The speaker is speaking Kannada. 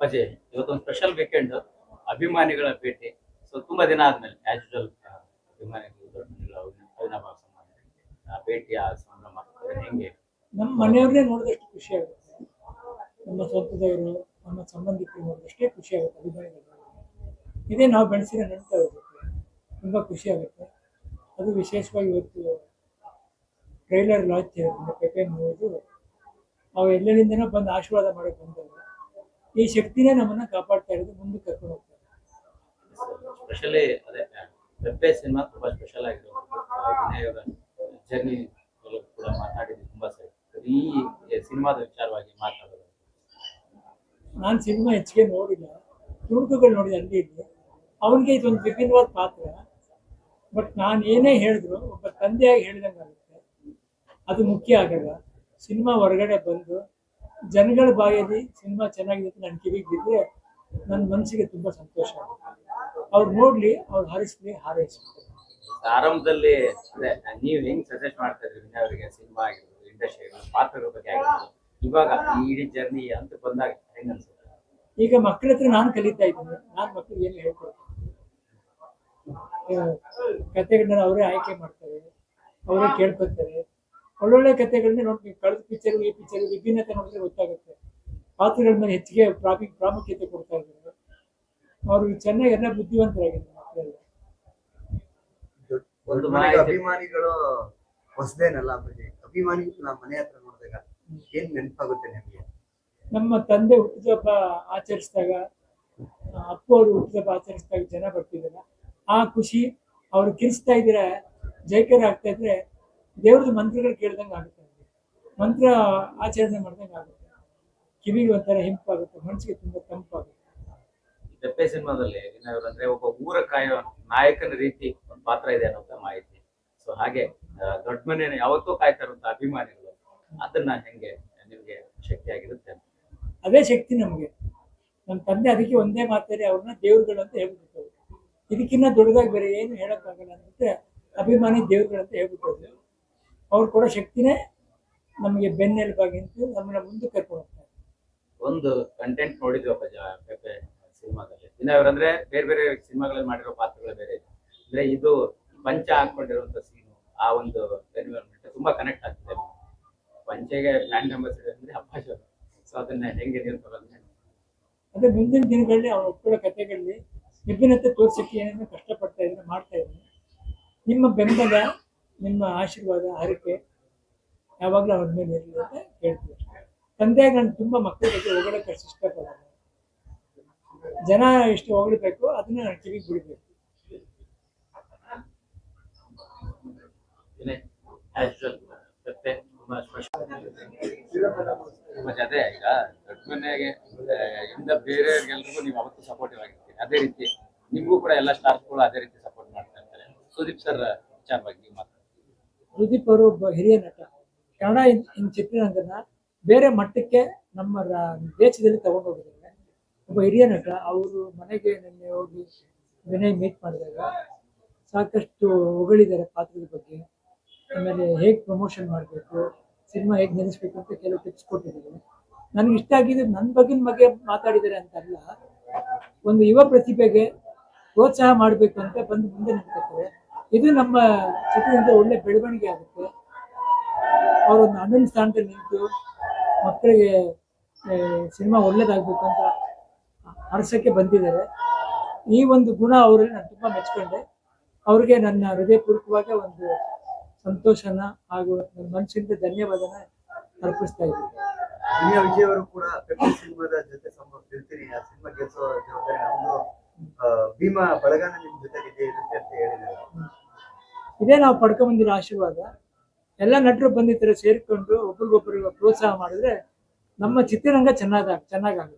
ಅಪ್ಪಾಜಿ, ಇವತ್ತೊಂದು ಸ್ಪೆಷಲ್ ವೀಕೆಂಡ್ ಅಭಿಮಾನಿಗಳ ಭೇಟಿ. ಸೊ ತುಂಬಾ ದಿನ ಆದ್ಮೇಲೆ ಯೂಶಲ್ ಅಭಿಮಾನಿಗಳು ದೊಡ್ಡ ಆ ಭೇಟಿ, ಆ ಸಂಭ್ರಮ ಹೆಂಗೆ? ನಮ್ಮ ಮನೆಯವ್ರನ್ನೇ ನೋಡಿದಷ್ಟು ಖುಷಿ ಆಗುತ್ತೆ. ನಮ್ಮ ಸ್ವಂತದವರು ನಮ್ಮ ಸಂಬಂಧಿಕರು ನೋಡಿದಷ್ಟೇ ಖುಷಿ ಆಗುತ್ತೆ ಅಭಿಮಾನಿಗಳು ಇದೇ ನಾವು ಬೆಳೆಸಿದ ನಂಟು ತುಂಬಾ ಖುಷಿ ಆಗುತ್ತೆ. ಅದು ವಿಶೇಷವಾಗಿ ಇವತ್ತು ಟ್ರೈಲರ್ ಲಾಂಚ್ ಪೆಪೆ ಮೂವಿದು ಅವು ಎಲ್ಲೆಲ್ಲಿಂದನೋ ಬಂದು ಆಶೀರ್ವಾದ ಮಾಡಕ್ಕೆ ಬಂದವರು. ಈ ಶಕ್ತಿನೇ ನಮ್ಮನ್ನ ಕಾಪಾಡ್ತಾ ಇರೋದು ಮುಂದೆ ಕರ್ಕೊಂಡು ಹೋಗ್ತಾರೆ ಸ್ಪೆಷಲಿ ಅದೇ ಪೆಪ್ಪೆ ಸಿನಿಮಾ ತುಂಬಾ ಸ್ಪೆಷಲ್ ಆಗಿದೆ. ಜರ್ನಿ ಕೂಡ ಮಾತಾಡಿದ್ವಿ ತುಂಬಾ ಸರಿ. ಈ ಸಿನಿಮಾದ ವಿಚಾರವಾಗಿ ಮಾತಾಡೋದು. ನಾನು ಸಿನಿಮಾ ಹೆಚ್ಚಿಗೆ ನೋಡಿಲ್ಲ. ತುಣುಕುಗಳು ನೋಡಿದೆ ಅಲ್ಲಿ ಇಲ್ಲಿ. ಅವನಿಗೆ ಇದೊಂದು ವಿಭಿನ್ನವಾದ ಪಾತ್ರ. ಬಟ್ ನಾನು ಏನೇ ಹೇಳಿದ್ರು ಒಬ್ಬ ತಂದೆಯಾಗಿ ಹೇಳಿದಂಗೆ ಆಗುತ್ತೆ ಅದು ಮುಖ್ಯ ಆಗಲ್ಲ. ಸಿನಿಮಾ ಹೊರಗಡೆ ಬಂದು ಜನಗಳ ಬಾಯಲ್ಲಿ ಸಿನಿಮಾ ಚೆನ್ನಾಗಿದೆ ಅಂತ ನನ್ನ ಕಿವಿಗೆ ಬಿದ್ದರೆ ನನ್ನ ಮನಸ್ಸಿಗೆ ತುಂಬ ಸಂತೋಷ. ಆಗುತ್ತೆ ಅವ್ರು ನೋಡಲಿ ಅವ್ರು ಹಾರಿಸಲಿ ಹಾರೈಸ್ಲಿ. ಆರಂಭದಲ್ಲಿ ಅದೇ ನೀವು ಹೆಂಗ್ ಸಜೆಸ್ಟ್ ಮಾಡ್ತಾ ಇದ್ರಿ ವಿನಯ್ ಅವರಿಗೆ ಸಿನಿಮಾ ಆಗಿರ್ಬೋದು ಇಂಡಸ್ಟ್ರಿ ಪಾತ್ರಗಳ ಬಗ್ಗೆ ಆಗಿರ್ಬೋದು? ಇವಾಗ ಈ ಇಡೀ ಜರ್ನಿ ಅಂತ ಬಂದಾಗ ಹೆಂಗ್ ಅನ್ಸುತ್ತೆ? ಈಗ ಮಕ್ಕಳ ಹತ್ರ ನಾನು ಕಲಿತಾ ಇದ್ದೀನಿ. ನಾನು ಮಕ್ಕಳಿಗೆ ಏನು ಹೇಳ್ಕೊಡ್ತೀನಿ? ಕತೆಗಳನ್ನ ಅವರೇ ಆಯ್ಕೆ ಮಾಡ್ತಾರೆ ಅವರೇ ಕೇಳ್ಕೊತಾರೆ ಒಳ್ಳೊಳ್ಳೆ ಕಥೆಗಳನ್ನ ನೋಡ್ತೀವಿ ಕಳೆದ ಪಿಕ್ಚರ್ ಈ ಪಿಕ್ಚರ್ ವಿಭಿನ್ನತೆ ನೋಡಿದ್ರೆ ಗೊತ್ತಾಗುತ್ತೆ. ಪಾತ್ರಗಳ ಮೇಲೆ ಹೆಚ್ಚಿಗೆ ಪ್ರಾಮಿ ಪ್ರಾಮುಖ್ಯತೆ ಕೊಡ್ತಾ ಇದ್ದಾರೆ. ಅವರು ಚೆನ್ನಾಗಿ ಎಲ್ಲ ಬುದ್ಧಿವಂತರಾಗಿದ್ದಾರೆ ಮಕ್ಕಳೆಲ್ಲ. ಒಂದು ಮನೆ ಅಭಿಮಾನಿಗಳು ಹೊಸದೇನಲ್ಲ ಅಪ್ಪಾಜಿ ಅಭಿಮಾನಿ ನಾವು ಮನೆ ಹತ್ರ ನೋಡಿದಾಗ ಏನ್ ನೆನಪಾಗುತ್ತೆ ನಿಮಗೆ? ನಮ್ಮ ತಂದೆ ಹುಟ್ಟಿದಬ್ಬ ಆಚರಿಸಿದಾಗ ಅಪ್ಪ ಅಪ್ಪು ಅವರು ಹುಟ್ಟಿದಬ್ಬ ಆಚರಿಸಿದಾಗ ಜನ ಬರ್ತಿದ್ದಾರೆ ಆ ಖುಷಿ ಅವರು ಕಿರಿಸ್ತಾ ಇದ್ರೆ ಜೈಕಾರ ಆಗ್ತಾ ಇದ್ರೆ ದೇವ್ರದ್ದು ಮಂತ್ರಗಳು ಕೇಳ್ದಂಗೆ ಆಗುತ್ತೆ. ಮಂತ್ರ ಆಚರಣೆ ಮಾಡ್ದಂಗೆ ಆಗುತ್ತೆ. ಕಿವಿಗೆ ಒಂಥರ ಹಿಂಪಾಗುತ್ತೆ ಮನಸ್ಸಿಗೆ ತುಂಬಾ ತಂಪಾಗುತ್ತೆ. ಪೆಪ್ಪೆ ಸಿನಿಮಾದಲ್ಲಿ ಅಂದ್ರೆ ಒಬ್ಬ ಊರ ಕಾಯೋ ನಾಯಕನ ರೀತಿ ಒಂದು ಪಾತ್ರ ಇದೆ ಅನ್ನೋ ಮಾಹಿತಿ. ಸೊ ಹಾಗೆ ದೊಡ್ಡ ಮನೆಯನ್ನು ಯಾವತ್ತೂ ಕಾಯ್ತಾರಂತ ಅಭಿಮಾನಿಗಳು. ಅದನ್ನ ಹೆಂಗೆ ನಿಮ್ಗೆ ಶಕ್ತಿ ಆಗಿರುತ್ತೆ ಅಂತ. ಅದೇ ಶಕ್ತಿ ನಮಗೆ. ನಮ್ಮ ತಂದೆ ಅದಕ್ಕೆ ಒಂದೇ ಮಾತಾಡಿ ಅವ್ರನ್ನ ದೇವ್ರುಗಳು ಅಂತ ಹೇಳ್ಬಿಟ್ಟಿರ್ತಾರೆ. ಇದಕ್ಕಿನ್ನ ದೊಡ್ಡದಾಗಿ ಬೇರೆ ಏನು ಹೇಳಕ್ಕಾಗಲ್ಲ ಅಂತ ಅಭಿಮಾನಿ ದೇವ್ರುಗಳು ಅಂತ ಹೇಳ್ಬಿಟ್ಟು ಅವ್ರು ಕೊಡೋ ಶಕ್ತಿನೇ ನಮಗೆ ಬೆನ್ನೆಲುಬಾಗಿ ನಿಂತು ನಮ್ಮನ್ನ ಮುಂದೆ ಕರ್ಕೊಂಡು ಹೋಗ್ತಾರೆ ಒಂದು ಕಂಟೆಂಟ್ ನೋಡಿದ್ವಪ್ಪ ಒಬ್ಬ ಪೆಪ್ಪೆ ಸಿನಿಮಾದಲ್ಲಿ. ಇನ್ನು ಅವರಂದ್ರೆ ಬೇರೆ ಬೇರೆ ಸಿನಿಮಾಗಳಲ್ಲಿ ಮಾಡಿರೋ ಪಾತ್ರಗಳು ಬೇರೆ ಇದೆ. ಅಂದ್ರೆ ಇದು ಪಂಚ ಹಾಕೊಂಡಿರುವಂತ ಸೀನು ಆ ಒಂದು ಎನ್ವಿರಾನ್ಮೆಂಟ್ ತುಂಬಾ ಕನೆಕ್ಟ್ ಆಗ್ತದೆ. ಪಂಚೆಗೆ ಬ್ರ್ಯಾಂಡ್ ಅಂಬಾಸಿಡರ್ ಅಂದ್ರೆ ಅಪ್ಪಾಜಿ ಸೊ ಅದನ್ನ ಹೆಂಗೆ ನಿಲ್ಕೊಳ್ಳೋದು ಅದೇ ಮುಂದಿನ ದಿನಗಳಲ್ಲಿ ಅವ್ರು ಒಪ್ಪಿರೋ ಕಥೆಗಳಲ್ಲಿ ವಿಭಿನ್ನತೆ ತೋರ್ಸಕ್ಕೆ ಏನೇನು ಕಷ್ಟಪಡ್ತಾ ಇದ್ರೆ ಮಾಡ್ತಾ ಇದ್ದೀನಿ ನಿಮ್ಮ ಬೆಂಬಲ ನಿಮ್ಮ ಆಶೀರ್ವಾದ, ಹರಕೆ ಯಾವಾಗಲೂ ಅವ್ರ ಮೇಲೆ ಇರಲಿ ಅಂತ ಕೇಳ್ತೀವಿ ತಂದೆಯಾಗಿ ನಾನು ತುಂಬ ಮಕ್ಕಳ ಬಗ್ಗೆ ಹೊಗಳಕ್ಕೆ ಅಷ್ಟು ಇಷ್ಟಪಡಲ್ಲ. ಜನ ಎಷ್ಟು ಹೊಗಳಬೇಕು ಅದನ್ನ ನಾನು ಕಿವಿಗೆ ಬಿಡಬೇಕು. ನಿಮ್ಮ ಜೊತೆ ಈಗ ದೊಡ್ಡ ಮನೆಗೆ ಇಂದ ಬೇರೆಯವ್ರಿಗೆಲ್ರಿಗೂ ನೀವು ಅವತ್ತು ಸಪೋರ್ಟಿವ್ ಆಗಿರ್ತೀರಿ. ಅದೇ ರೀತಿ ನಿಮಗೂ ಕೂಡ ಎಲ್ಲ ಸ್ಟಾರ್ಸ್ಗಳು ಅದೇ ರೀತಿ ಸಪೋರ್ಟ್ ಮಾಡ್ತಾ ಇರ್ತಾರೆ. ಸುದೀಪ್ ಸರ್ ವಿಚಾರವಾಗಿ ಮಾತಾಡಿ. ಸುದೀಪ್ ಅವರು ಒಬ್ಬ ಹಿರಿಯ ನಟ. ಕನ್ನಡ ಇನ್ ಚಿತ್ರರಂಗನ ಬೇರೆ ಮಟ್ಟಕ್ಕೆ ನಮ್ಮ ದೇಶದಲ್ಲಿ ತಗೊಂಡೋಗಿದ್ದಾರೆ. ಒಬ್ಬ ಹಿರಿಯ ನಟ, ಅವರು ಮನೆಗೆ ನಿನ್ನೆ ಹೋಗಿ ವಿನಯ್ ಮೀಟ್ ಮಾಡಿದಾಗ ಸಾಕಷ್ಟು ಹೊಗಳಿದ್ದಾರೆ ಪಾತ್ರದ ಬಗ್ಗೆ. ಆಮೇಲೆ ಹೇಗೆ ಪ್ರಮೋಷನ್ ಮಾಡಬೇಕು, ಸಿನಿಮಾ ಹೇಗೆ ನಿಲ್ಲಿಸ್ಬೇಕು ಅಂತ ಕೆಲವು ಟಿಪ್ಸ್ ಕೊಟ್ಟಿದ್ದಾರೆ. ನನಗೆ ಇಷ್ಟ ಆಗಿದ್ದು ನನ್ನ ಬಗ್ಗಿನ ಬಗ್ಗೆ ಮಾತಾಡಿದ್ದಾರೆ ಅಂತಲ್ಲ, ಒಂದು ಯುವ ಪ್ರತಿಭೆಗೆ ಪ್ರೋತ್ಸಾಹ ಮಾಡಬೇಕು ಅಂತ ಬಂದು ಮುಂದೆ ನಿಂತ್ಕೊಳ್ತಾರೆ ಇದು ನಮ್ಮ ಚಿತ್ರದಿಂದ ಒಳ್ಳೆ ಬೆಳವಣಿಗೆ ಆಗುತ್ತೆ. ಒಂದು ಅಣ್ಣನ ಸ್ಥಾನದಲ್ಲಿ ನಿಂತು ಮಕ್ಕಳಿಗೆ ಸಿನಿಮಾ ಒಳ್ಳೇದಾಗಬೇಕು ಅಂತ ಹರಸಕ್ಕೆ ಬಂದಿದ್ದಾರೆ. ಈ ಒಂದು ಗುಣ ಅವರಲ್ಲಿ ನಾನು ತುಂಬ ಮೆಚ್ಕೊಂಡೆ. ಅವ್ರಿಗೆ ನನ್ನ ಹೃದಯಪೂರ್ವಕವಾಗಿ ಒಂದು ಸಂತೋಷನ ಹಾಗೂ ನನ್ನ ಮನಸ್ಸಿಂದ ಧನ್ಯವಾದನ ಅರ್ಪಿಸ್ತಾ ಇದ್ದೀನಿ. ಅವರು ಕೂಡ ಸಿನಿಮಾದ ಜೊತೆ ಸಿನಿಮಾ ಗೆಲ್ಸೋ ಜವಾಬ್ದಾರಿ ನಮ್ದು. ಭೀಮಾ ಬಳಗಾನ ನಿಮ್ ಜೊತೆಗಿದೆ ಇರುತ್ತೆ ಅಂತ ಹೇಳಿದ್ದಾರೆ ಇದೇ ನಾವು ಪಡ್ಕೊಂಬಂದಿರೋ ಆಶೀರ್ವಾದ. ಎಲ್ಲ ನಟರು ಬಂದಿದ್ದರೆ ಸೇರಿಕೊಂಡು ಒಬ್ರಿಗೊಬ್ರಿಗೆ ಪ್ರೋತ್ಸಾಹ ಮಾಡಿದ್ರೆ ನಮ್ಮ ಚಿತ್ರರಂಗ ಚೆನ್ನಾಗ ಚೆನ್ನಾಗಾಗುತ್ತೆ